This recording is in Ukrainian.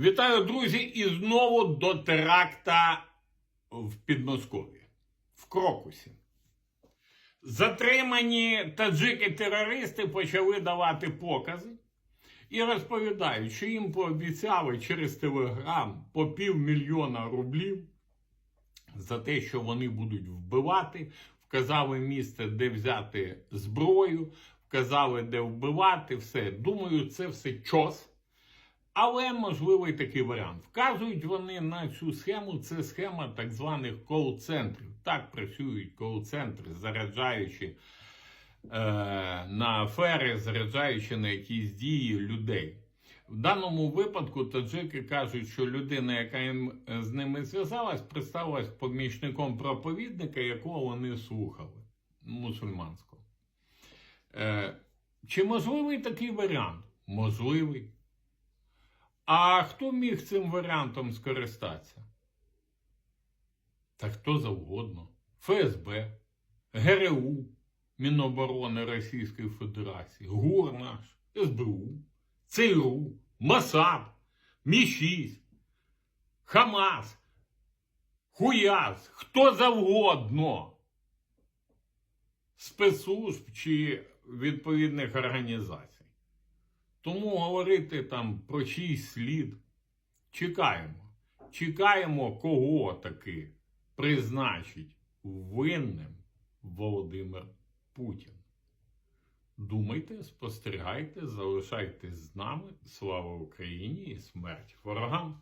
Вітаю, друзі, і знову до теракта в Підмосков'ї, в Крокусі. Затримані таджики-терористи почали давати покази і розповідають, що їм пообіцяли через телеграм по півмільйона рублів за те, що вони будуть вбивати, вказали місце, де взяти зброю, вказали, де вбивати, все. Думаю, це все чос. Але можливий такий варіант. Вказують вони на цю схему. Це схема так званих кол-центрів. Так працюють кол-центри, заряджаючи е, на афери, заряджаючи на якісь дії людей. В даному випадку таджики кажуть, що людина, яка їм е, з ними зв'язалась, представилась помічником проповідника, якого вони слухали, мусульманського. Е, чи можливий такий варіант? Можливий. А хто міг цим варіантом скористатися? Та хто завгодно. ФСБ, ГРУ, Міноборони Російської Федерації, ГУР наш, СБУ, ЦРУ, МОСАД, Мі-6, Хамас, Хуяз, хто завгодно. Спецслужб чи відповідних організацій. Тому говорити там про чийсь слід. Чекаємо. Чекаємо, кого таки призначить винним Володимир Путін. Думайте, спостерігайте, залишайтесь з нами. Слава Україні і смерть ворогам!